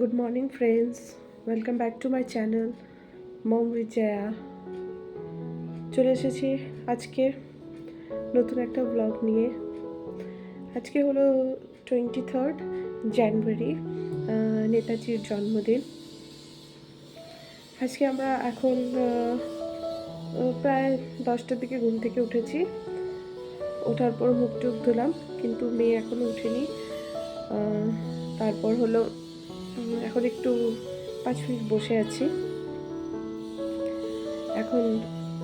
Good morning friends welcome back to my channel মম বিজয়া চলে এসেছি আজকে নতুন একটা ব্লগ নিয়ে। আজকে হলো টোয়েন্টি থার্ড জানুয়ারি নেতাজির জন্মদিন। আজকে আমরা এখন প্রায় দশটার দিকে ঘুম থেকে উঠেছি। ওঠার পর মুখ টুক ধুলাম, কিন্তু মেয়ে এখনও উঠেনি। তারপর হলো এখন একটু পাঁচ মিনিট বসে আছি। এখন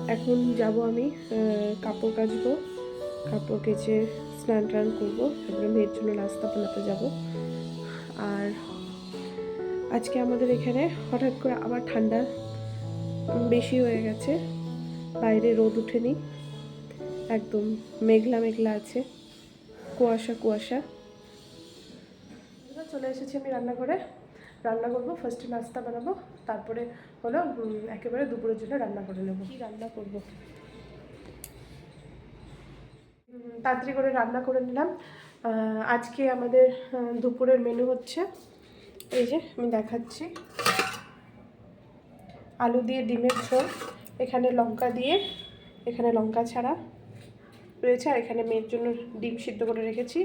এখন যাব আমি কাপড় কাচবো, কাপড় কেচে স্নান টান করব, তারপরে মেয়ের জন্য নাস্তা বানাতে যাব। আর আজকে আমাদের এখানে হঠাৎ করে আবার ঠান্ডা বেশি হয়ে গেছে। বাইরে রোদ উঠেনি। একদম মেঘলা মেঘলা আছে। কুয়াশা কুয়াশা। চলে এসেছি আমি রান্নাঘরে। রান্না করব। ফার্স্টে নাস্তা বানাবো, তারপরে হলো একেবারে দুপুরের জন্য রান্না করে নেব। কি রান্না করব? তাড়াতাড়ি করে রান্না করে নিলাম। আজকে আমাদের দুপুরের মেনু হচ্ছে, এই যে আমি দেখাচ্ছি। আলু দিয়ে ডিমের ঝোল, এখানে লঙ্কা দিয়ে, এখানে লঙ্কা ছাড়া রয়েছে, আর এখানে মেয়ের জন্য ডিম সিদ্ধ করে রেখেছি।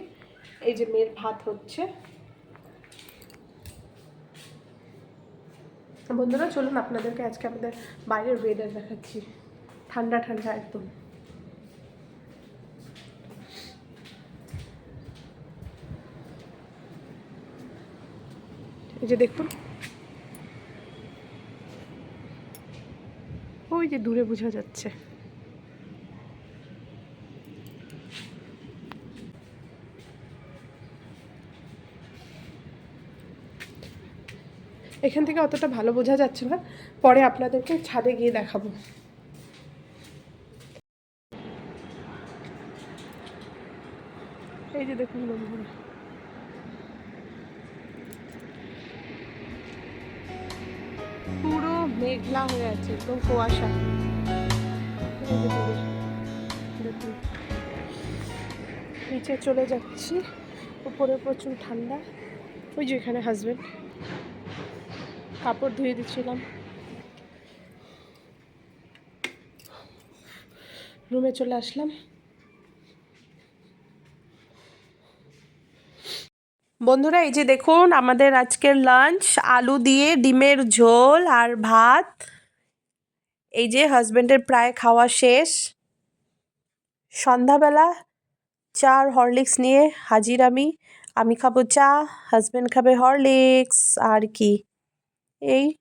এই যে মেয়ের ভাত হচ্ছে। বন্ধুরা, চলুন আপনাদেরকে আজকে আমাদের বাইরের ওয়েদার দেখাচ্ছি। ঠান্ডা ঠান্ডা একদম। এই যে দেখুন। ওই যে দূরে বোঝা যাচ্ছে। এখান থেকে অতটা ভালো বোঝা যাচ্ছে না। পরে আপনাদেরকে ছাদে গিয়ে দেখাবো। এই যে দেখুন বন্ধুরা। পুরো মেঘলা হয়ে আছে, একদম কুয়াশা। দেখুন নিচে চলে যাচ্ছি। উপরে প্রচুর ঠান্ডা। ওই যে এখানে হাজবেন্ড কাপড় ধুয়ে দিচ্ছিলাম। রুমে চলে আসলাম। বন্ধুরা, এই যে দেখুন, আমাদের আজকের লাঞ্চ আলু দিয়ে ডিমের ঝোল আর ভাত। এই যে হাজবেন্ডের প্রায় খাওয়া শেষ। সন্ধ্যাবেলা চা আর হরলিক্স নিয়ে হাজির আমি। আমি খাব চা হাজবেন্ড খাবে হরলিক্স আর কি। এই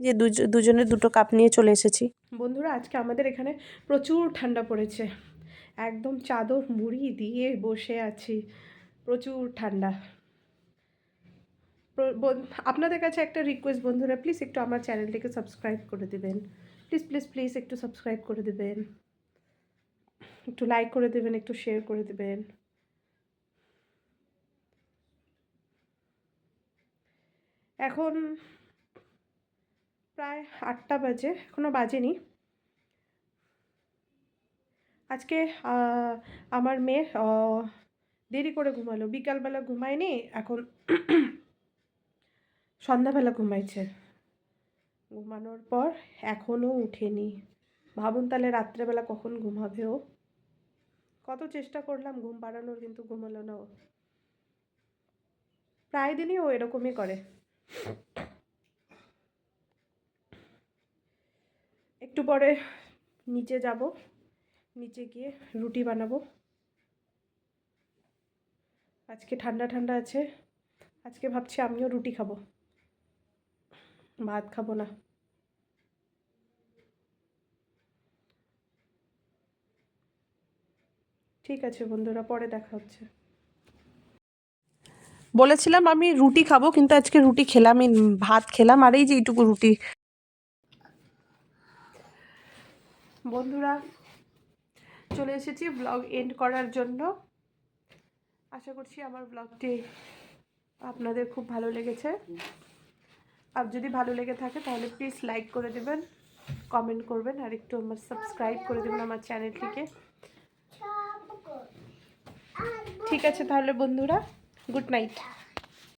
যে দুজ- দুজনে দুটো কাপ নিয়ে চলে এসেছি। বন্ধুরা, আজকে আমাদের এখানে প্রচুর ঠান্ডা পড়েছে। একদম চাদর মুড়ি দিয়ে বসে আছি। প্রচুর ঠান্ডা। আপনাদের কাছে একটা রিকোয়েস্ট বন্ধুরা প্লিজ একটু আমার চ্যানেলটিকে সাবস্ক্রাইব করে দেবেন। প্লিজ প্লিজ প্লিজ একটু সাবস্ক্রাইব করে দেবেন। একটু লাইক করে দেবেন, একটু শেয়ার করে দেবেন। এখন প্রায় আটটা বাজে এখনও বাজেনি। আজকে আমার মেয়ে দেরি করে ঘুমালো। বিকালবেলা ঘুমায়নি, এখন সন্ধ্যাবেলা ঘুমাইছে। ঘুমানোর পর এখনও উঠেনি। ভাবুন তাহলে রাত্রেবেলা কখন ঘুমাবে ও। কত চেষ্টা করলাম, ঘুম পাড়ানোর কিন্তু ঘুমালো না ও। প্রায় দিনই ও এরকমই করে। একটু পরে নিচে যাব। নিচে গিয়ে রুটি বানাবো। আজকে ঠান্ডা ঠান্ডা আছে। আজকে ভাবছি আমিও রুটি খাব। ভাত খাব না। ঠিক আছে বন্ধুরা, পরে দেখা হচ্ছে। বলেছিলাম আমি রুটি খাব, কিন্তু আজকে রুটি খেলাম ভাত খেলাম, আর এই যে এইটুকু রুটি বন্ধুরা, চলে এসেছি ব্লগ এন্ড করার জন্য। আশা করছি আমার ব্লগটি আপনাদের খুব ভালো লেগেছে। আর যদি ভালো লেগে থাকে, তাহলে প্লিজ লাইক করে দেবেন কমেন্ট করবেন, আর একটু আমার সাবস্ক্রাইব করে দেবেন আমার চ্যানেলটিকে ঠিক আছে তাহলে বন্ধুরা গুড নাইট